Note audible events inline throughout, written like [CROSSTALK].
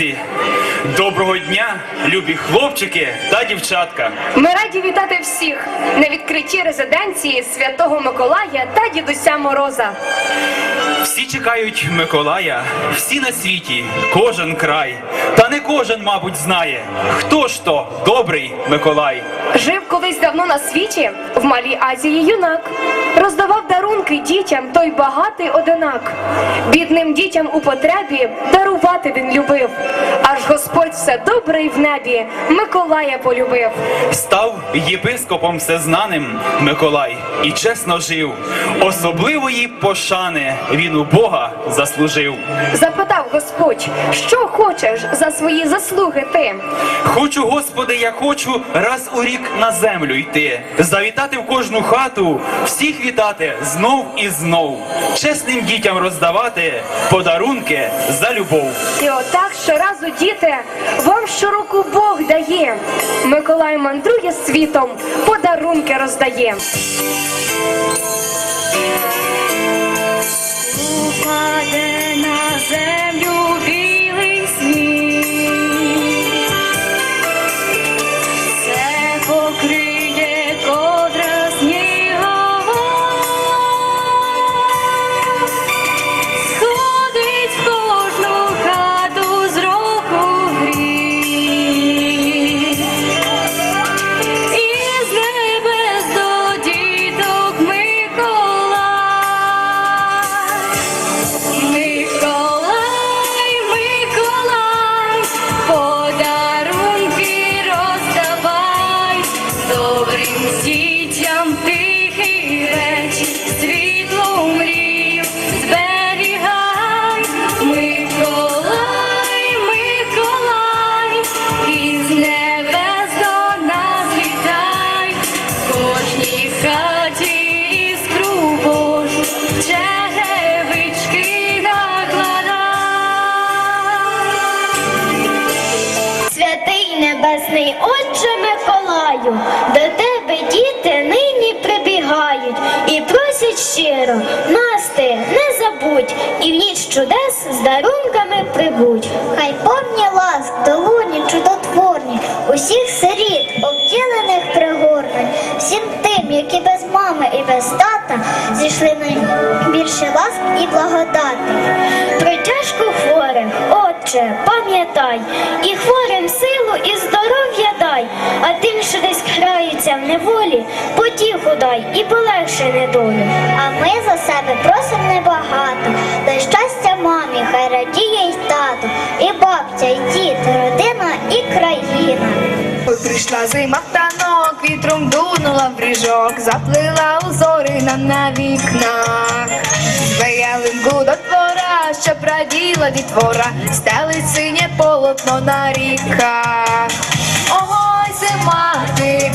друзі! Доброго дня, любі хлопчики та дівчатка! Ми раді вітати всіх на відкритті резиденції Святого Миколая та Дідуся Мороза. Всі чекають Миколая, всі на світі, кожен край. Та не кожен, мабуть, знає, хто ж то добрий Миколай. Жив колись давно на світі в Малій Азії юнак. Роздавав дарунки дітям той багатий одинак. Бідним дітям у потребі дарувати він любив. Аж Господь все добре й в небі Миколая полюбив. Став єпископом всезнаним Миколай і чесно жив. Особливої пошани він у Бога заслужив. Запитав Господь, що хочеш за свої заслуги ти? Хочу, Господи, я хочу раз у рік на землю йти, завітати в кожну хату, всіх вітати знов і знов, чесним дітям роздавати подарунки за любов. І отак щоразу, діти, вам щороку Бог дає. Миколай мандрує світом, подарунки роздає. Упаде на землю небесний Отче Миколаю, до тебе діти нині прибігають і просять щиро, нас ти не забудь, і в ніч чудес з дарунками прибудь. Хай повні ласк, долоні чудотворні, усіх сиріт, обділених пригорнуть, всім тим, які без мами і без тата зійшли на більше ласк і благодати. Про тяжко хворих, Отче, пам'ятай, і хворим силу і здоров'я дай, а тим, що десь краються в неволі, потіху дай і полегши недолю. А ми за себе просимо небагато, дай щастя мамі, хай радіє й тато, і бабця, і дід, родина, і країна. Прийшла зима в танок, вітром дунула в ріжок, заплила узори нам на вікнах. З ялинку до двора, що праділа дітвора, стали синє полотно на ріках. Ой, зима, ти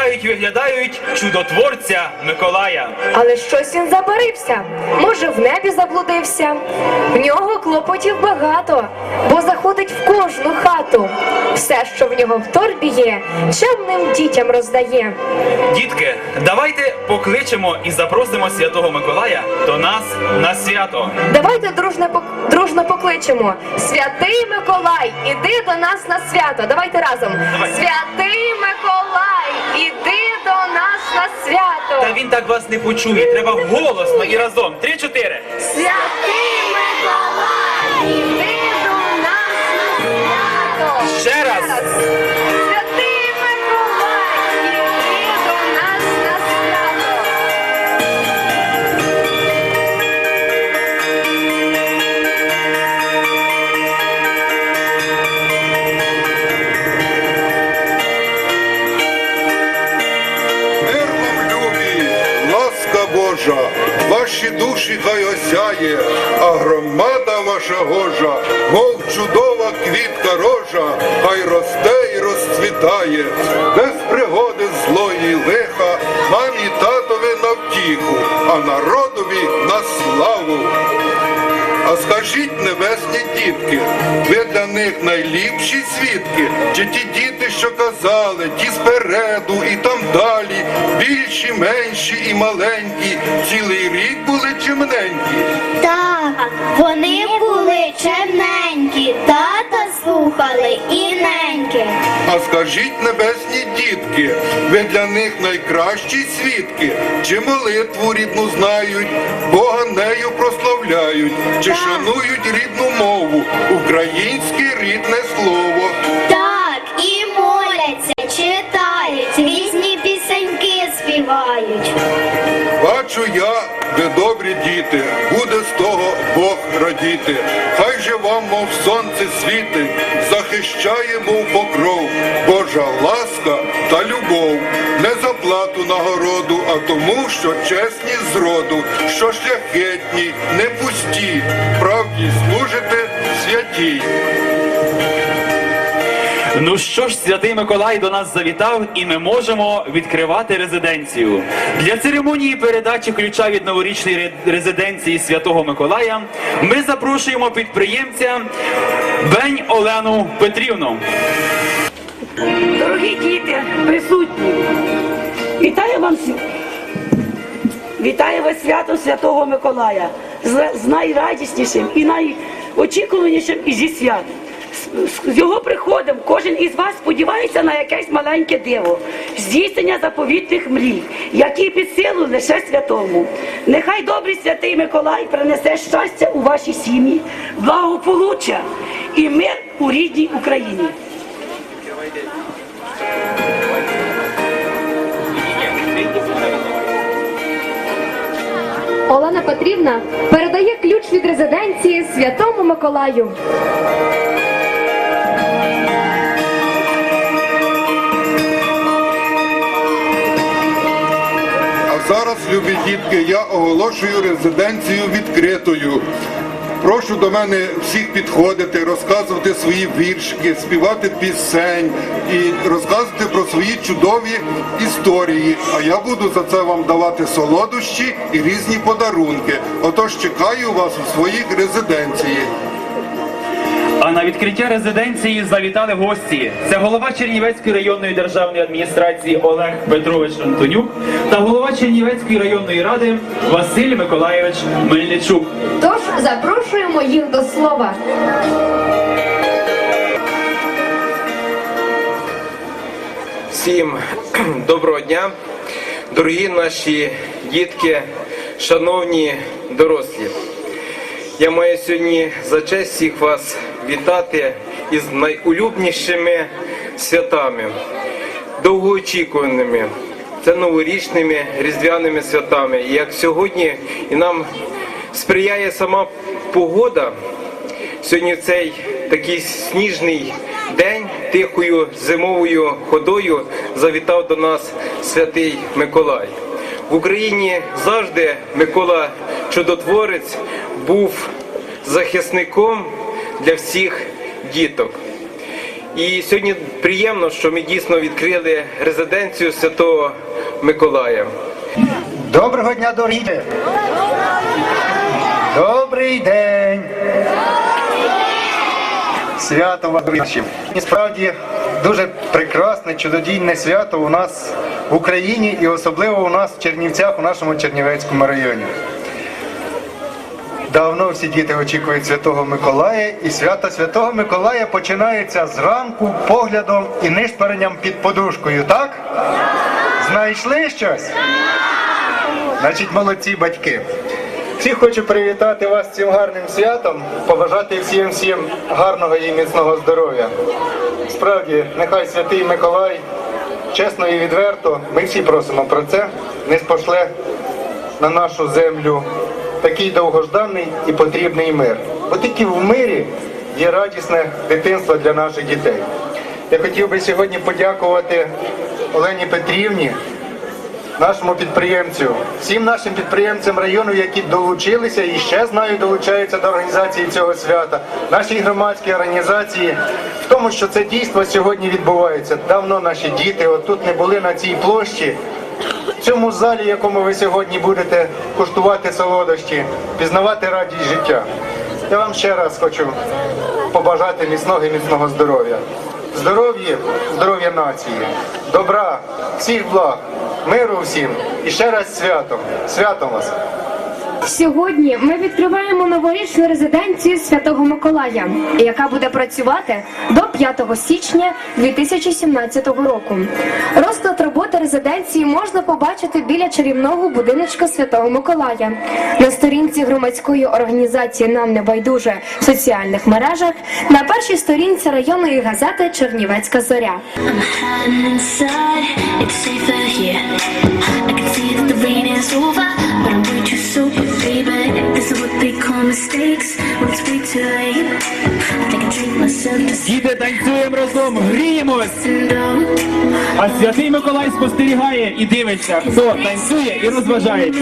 чекають, виглядають чудотворця Миколая. Але щось він забарився. Може, в небі заблудився. В нього клопотів багато, бо заходить в кожну хату. Все, що в нього в торбі є, чемним дітям роздає. Дітки, давайте покличемо і запросимо святого Миколая до нас на свято. Давайте дружно, дружно покличемо. Святий Миколай, іди до нас на свято. Давайте разом. Давай. Святий Миколай, іди до нас на свято. Та він так вас не почує. Треба голосно і разом. Три-чотири. Святий Миколай, іди до нас на свято. Ще раз. Божа, ваші душі хай осяє, а громада ваша гожа, мов чудова квітка рожа, хай росте і розцвітає, без пригоди злої лиха, мамі татові на втіху, а народові на славу. А скажіть, небесні дітки, ви для них найліпші свідки? Чи ті діти, що казали, ті спереду і там далі, більші, менші і маленькі, цілий рік були чимненькі? Так, вони були чемненькі, тата слухали і неньки. А скажіть, небесні дітки, ви для них найкращі свідки, чи молитву рідну знають, Бога нею прославляють, чи шанують рідну мову, українське рідне слово. Бачу я, ви добрі діти, буде з того Бог радіти. Хай же вам, мов сонце світить, захищає, мов покров, Божа ласка та любов, не за плату нагороду, а тому, що чесні зроду, що шляхетні, не пусті, правді служите святій. Ну що ж, святий Миколай до нас завітав, і ми можемо відкривати резиденцію. Для церемонії передачі ключа від новорічної резиденції Святого Миколая ми запрошуємо підприємця Бень Олену Петрівну. Дорогі діти, присутні, вітаю вам вітаю вас свято Святого Миколая з, найрадіснішим і найочікуванішим зі свят. З- його приходом кожен із вас сподівається на якесь маленьке диво, здійснення заповітних мрій, які під силу лише святому. Нехай добрий святий Миколай принесе щастя у ваші сім'ї, благополуччя і мир у рідній Україні. Олена Петрівна передає ключ від резиденції Святому Миколаю. Любі я оголошую резиденцію відкритою. Прошу до мене всіх підходити, розказувати свої віршики, співати пісень і розказувати про свої чудові історії. А я буду за це вам давати солодощі і різні подарунки. Отож чекаю вас у своїх резиденції. А на відкриття резиденції завітали гості. Це голова Чернівецької районної державної адміністрації Олег Петрович Антонюк та голова Чернівецької районної ради Василь Миколаєвич Мельничук. Тож запрошуємо їх до слова. Всім [CLEARS THROAT] доброго дня, дорогі наші дітки, шановні дорослі. Я маю сьогодні за честь всіх вас вітати із найулюбнішими святами, довгоочікуваними. Це новорічними різдвяними святами. І як сьогодні і нам сприяє сама погода, Сьогодні цей такий сніжний день тихою зимовою ходою завітав до нас святий Миколай. В Україні завжди Микола Чудотворець був захисником для всіх діток. І сьогодні приємно, що ми дійсно відкрили резиденцію Святого Миколая. Доброго дня, дорогі! Добрий день! Свято вам! І справді дуже прекрасне, чудодійне свято у нас в Україні і особливо у нас в Чернівцях, у нашому Чернівецькому районі. Давно всі діти очікують Святого Миколая, і свято Святого Миколая починається зранку поглядом і нишпоренням під подушкою, так? Знайшли щось? Значить, молодці батьки. Всіх хочу привітати вас цим гарним святом, побажати всім всім гарного і міцного здоров'я. Справді, нехай святий Миколай, чесно і відверто, ми всі просимо про це, не спошле на нашу землю такий довгожданий і потрібний мир. Бо тільки в мирі є радісне дитинство для наших дітей. Я хотів би сьогодні подякувати Олені Петрівні нашому підприємцю, всім нашим підприємцям району, які долучилися і ще знаю, долучаються до організації цього свята, нашій громадській організації, в тому, що це дійство сьогодні відбувається. Давно наші діти отут не були на цій площі. В цьому залі, в якому ви сьогодні будете куштувати солодощі, пізнавати радість життя. Я вам ще раз хочу побажати міцного і міцного здоров'я. Здоров'я, здоров'я нації, добра, всіх благ, миру всім і ще раз святом. Святом вас! Сьогодні ми відкриваємо новорічну резиденцію Святого Миколая, яка буде працювати до 5 січня 2017 року. Розклад роботи резиденції можна побачити біля чарівного будиночка Святого Миколая на сторінці громадської організації Нам не байдуже в соціальних мережах на першій сторінці районної газети Чернівецька зоря. It's safer here. I can see that the rain is over, but I'm way too sober, Діти танцюємо разом, гріємось! А святий Миколай спостерігає і дивиться, хто танцює і розважається.